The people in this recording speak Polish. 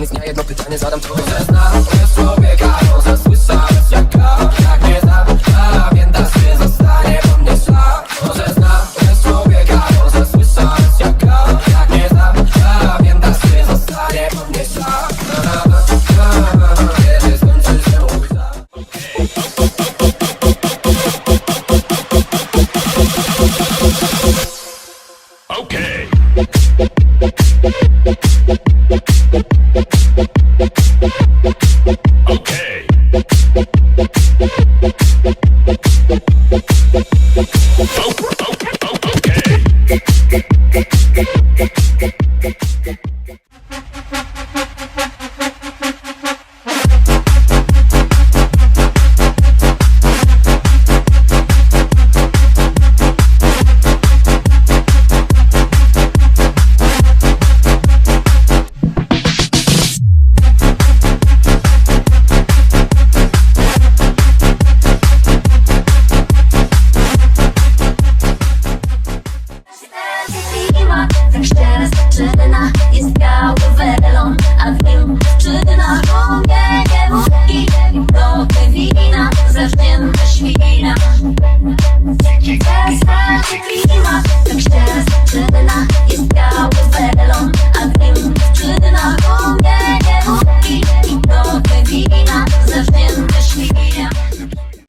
na nic nie jedno pytanie zadam to Może znam bez człowieka, może słyszałem jak go Jak nie znam, a pamiętasz, czy zostanie po mnie szlak Może znam bez człowieka, może słyszałem jak go Jak nie znam, a pamiętasz, czy zostanie po mnie na, Kiedy skończy się żal Okay. Okay. Serena